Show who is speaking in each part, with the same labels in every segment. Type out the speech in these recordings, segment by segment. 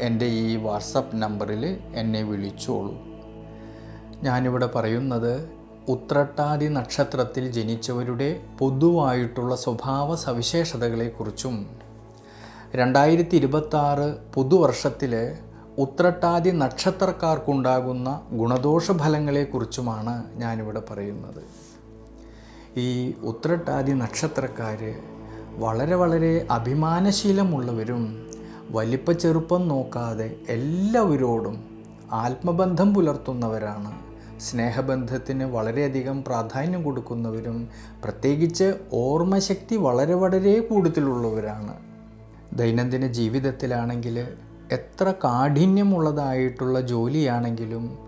Speaker 1: എന്റെ ഈ വാട്സപ്പ് നമ്പറിൽ എന്നെ വിളിച്ചോളൂ. ഞാനിവിടെ പറയുന്നത് ഉത്രട്ടാതി നക്ഷത്രത്തിൽ ജനിച്ചവരുടെ പൊതുവായിട്ടുള്ള സ്വഭാവ സവിശേഷതകളെക്കുറിച്ചും രണ്ടായിരത്തി ഇരുപത്താറ് പുതുവർഷത്തിൽ ഉത്രട്ടാതി നക്ഷത്രക്കാർക്കുണ്ടാകുന്ന ഗുണദോഷ ഫലങ്ങളെക്കുറിച്ചുമാണ് ഞാനിവിടെ പറയുന്നത്. ഈ ഉത്രട്ടാതി നക്ഷത്രക്കാർ വളരെ വളരെ അഭിമാനശീലമുള്ളവരും വലിപ്പ ചെറുപ്പം നോക്കാതെ എല്ലാവരോടും ആത്മബന്ധം പുലർത്തുന്നവരാണ്. സ്നേഹബന്ധത്തിന് വളരെയധികം പ്രാധാന്യം കൊടുക്കുന്നവരും പ്രത്യേകിച്ച് ഓർമ്മശക്തി വളരെ വളരെ കൂടുതലുള്ളവരാണ്. ദൈനംദിന ജീവിതത്തിലാണെങ്കിൽ എത്ര കാഠിന്യമുള്ളതായിട്ടുള്ള ജോലിയാണെങ്കിലും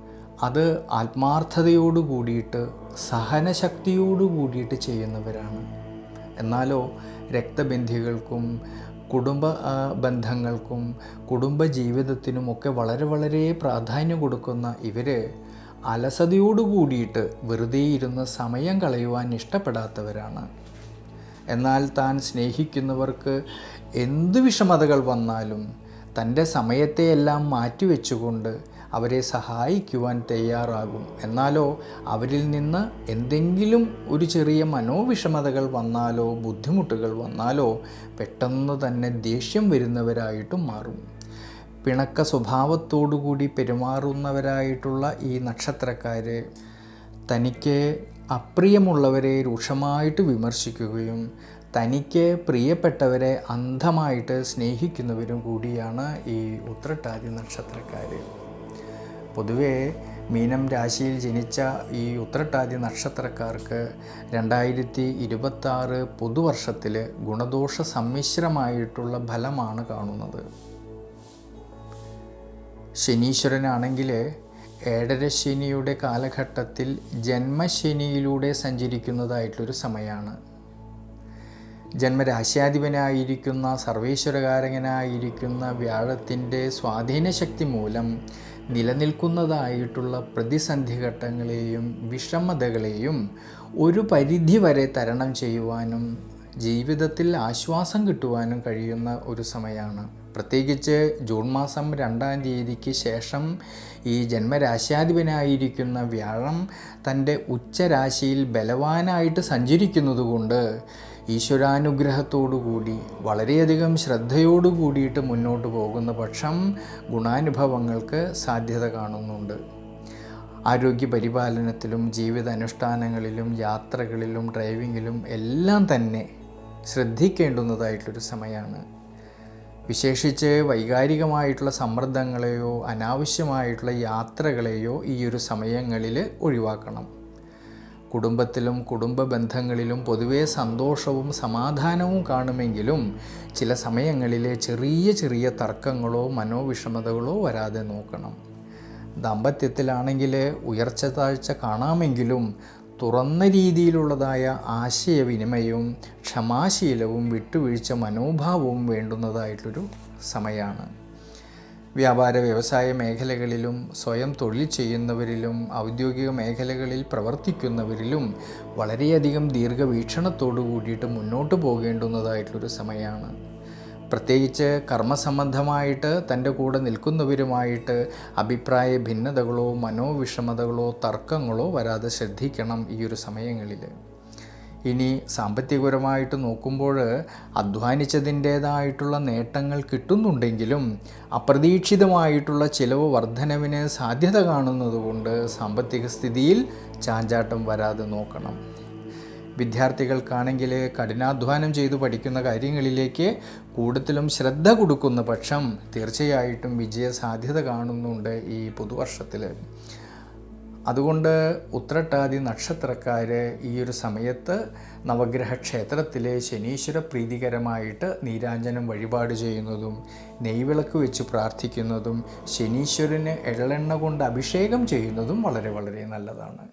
Speaker 1: അത് ആത്മാർത്ഥതയോട് കൂടിയിട്ട് സഹനശക്തിയോട് കൂടിയിട്ട് ചെയ്യുന്നവരാണ്. എന്നാലോ രക്തബന്ധികൾക്കും കുടുംബ ബന്ധങ്ങൾക്കും കുടുംബ ജീവിതത്തിനും ഒക്കെ വളരെ വളരെ പ്രാധാന്യം കൊടുക്കുന്ന ഇവർ അലസതയോട് കൂടിയിട്ട് വെറുതെ ഇരുന്ന് സമയം കളയുവാൻ ഇഷ്ടപ്പെടാത്തവരാണ്. എന്നാൽ താൻ സ്നേഹിക്കുന്നവർക്ക് എന്ത് വിഷമതകൾ വന്നാലും തന്റെ സമയത്തെയെല്ലാം മാറ്റിവെച്ചുകൊണ്ട് അവരെ സഹായിക്കുവാൻ തയ്യാറാകും. എന്നാലോ അവരിൽ നിന്ന് എന്തെങ്കിലും ഒരു ചെറിയ മനോവിഷമതകൾ വന്നാലോ ബുദ്ധിമുട്ടുകൾ വന്നാലോ പെട്ടെന്ന് തന്നെ ദേഷ്യം വരുന്നവരായിട്ടും മാറും. പിണക്ക സ്വഭാവത്തോടുകൂടി പെരുമാറുന്നവരായിട്ടുള്ള ഈ നക്ഷത്രക്കാർ തനിക്ക് അപ്രിയമുള്ളവരെ രൂക്ഷമായിട്ട് വിമർശിക്കുകയും തനിക്ക് പ്രിയപ്പെട്ടവരെ അന്ധമായിട്ട് സ്നേഹിക്കുന്നവരും കൂടിയാണ് ഈ ഉത്രട്ടാതി നക്ഷത്രക്കാർ പൊതുവേ മീനം രാശിയിൽ ജനിച്ച ഈ ഉത്രട്ടാതി നക്ഷത്രക്കാർക്ക് രണ്ടായിരത്തി ഇരുപത്താറ് പുതുവർഷത്തിൽ ഗുണദോഷ സമ്മിശ്രമായിട്ടുള്ള ഫലമാണ് കാണുന്നത്. ശനീശ്വരനാണെങ്കിൽ ഏഴര ശനിയുടെ കാലഘട്ടത്തിൽ ജന്മശനിയിലൂടെ സഞ്ചരിക്കുന്നതായിട്ടൊരു സമയമാണ്. ജന്മരാശ്യാധിപനായിരിക്കുന്ന സർവേശ്വരകാരകനായിരിക്കുന്ന വ്യാഴത്തിന്റെ സ്വാധീനശക്തി മൂലം നിലനിൽക്കുന്നതായിട്ടുള്ള പ്രതിസന്ധി ഘട്ടങ്ങളെയും വിഷമതകളെയും ഒരു പരിധി വരെ തരണം ചെയ്യുവാനും ജീവിതത്തിൽ ആശ്വാസം കിട്ടുവാനും കഴിയുന്ന ഒരു സമയമാണ്. പ്രത്യേകിച്ച് ജൂൺ മാസം രണ്ടാം തീയതിക്ക് ശേഷം ഈ ജന്മരാശ്യാധിപനായിരിക്കുന്ന വ്യാഴം തന്റെ ഉച്ചരാശിയിൽ ബലവാനായിട്ട് സഞ്ചരിക്കുന്നതുകൊണ്ട് ഈശ്വരാനുഗ്രഹത്തോടുകൂടി വളരെയധികം ശ്രദ്ധയോടു കൂടിയിട്ട് മുന്നോട്ട് പോകുന്ന പക്ഷം ഗുണാനുഭവങ്ങൾക്ക് സാധ്യത കാണുന്നുണ്ട്. ആരോഗ്യ പരിപാലനത്തിലും ജീവിത അനുഷ്ഠാനങ്ങളിലും യാത്രകളിലും ഡ്രൈവിങ്ങിലും എല്ലാം തന്നെ ശ്രദ്ധിക്കേണ്ടുന്നതായിട്ടൊരു സമയമാണ് വിശേഷിച്ച് വൈകാരികമായിട്ടുള്ള സമ്മർദ്ദങ്ങളെയോ അനാവശ്യമായിട്ടുള്ള യാത്രകളെയോ ഈ ഒരു സമയങ്ങളിൽ ഒഴിവാക്കണം. കുടുംബത്തിലും കുടുംബ ബന്ധങ്ങളിലും പൊതുവേ സന്തോഷവും സമാധാനവും കാണുമെങ്കിലും ചില സമയങ്ങളിലെ ചെറിയ ചെറിയ തർക്കങ്ങളോ മനോവിഷമതകളോ വരാതെ നോക്കണം. ദാമ്പത്യത്തിലാണെങ്കിൽ ഉയർച്ച താഴ്ച കാണാമെങ്കിലും തുറന്ന രീതിയിലുള്ളതായ ആശയവിനിമയവും ക്ഷമാശീലവും വിട്ടുവീഴ്ച മനോഭാവവും വേണ്ടുന്നതായിട്ടൊരു സമയമാണ് വ്യാപാര വ്യവസായ മേഖലകളിലും സ്വയം തൊഴിൽ ചെയ്യുന്നവരിലും ഔദ്യോഗിക മേഖലകളിൽ പ്രവർത്തിക്കുന്നവരിലും വളരെയധികം ദീർഘവീക്ഷണത്തോടു കൂടിയിട്ട് മുന്നോട്ട് പോകേണ്ടുന്നതായിട്ടുള്ളൊരു സമയമാണ്. പ്രത്യേകിച്ച് കർമ്മസംബന്ധമായിട്ട് തന്റെ കൂടെ നിൽക്കുന്നവരുമായിട്ട് അഭിപ്രായ ഭിന്നതകളോ മനോവിഷമതകളോ തർക്കങ്ങളോ വരാതെ ശ്രദ്ധിക്കണം ഈ ഒരു സമയങ്ങളിൽ ഇനി സാമ്പത്തികപരമായിട്ട് നോക്കുമ്പോൾ അധ്വാനിച്ചതിന്റേതായിട്ടുള്ള നേട്ടങ്ങൾ കിട്ടുന്നുണ്ടെങ്കിലും അപ്രതീക്ഷിതമായിട്ടുള്ള ചിലവ് വർധനവിന് സാധ്യത കാണുന്നതുകൊണ്ട് സാമ്പത്തിക സ്ഥിതിയിൽ ചാഞ്ചാട്ടം വരാതെ നോക്കണം. വിദ്യാർത്ഥികൾക്കാണെങ്കിൽ കഠിനാധ്വാനം ചെയ്തു പഠിക്കുന്ന കാര്യങ്ങളിലേക്ക് കൂടുതലും ശ്രദ്ധ കൊടുക്കുന്ന പക്ഷം തീർച്ചയായിട്ടും വിജയ സാധ്യത കാണുന്നുണ്ട് ഈ പുതുവർഷത്തിൽ അതുകൊണ്ട് ഉത്രട്ടാതി നക്ഷത്രക്കാർ ഈ ഒരു സമയത്ത് നവഗ്രഹ ക്ഷേത്രത്തിലെ ശനീശ്വര പ്രീതികരമായിട്ട് നീരാഞ്ജനം വഴിപാട് ചെയ്യുന്നതും നെയ്വിളക്ക് വെച്ച് പ്രാർത്ഥിക്കുന്നതും ശനീശ്വരന് എള്ളെണ്ണ കൊണ്ട് അഭിഷേകം ചെയ്യുന്നതും വളരെ വളരെ നല്ലതാണ്.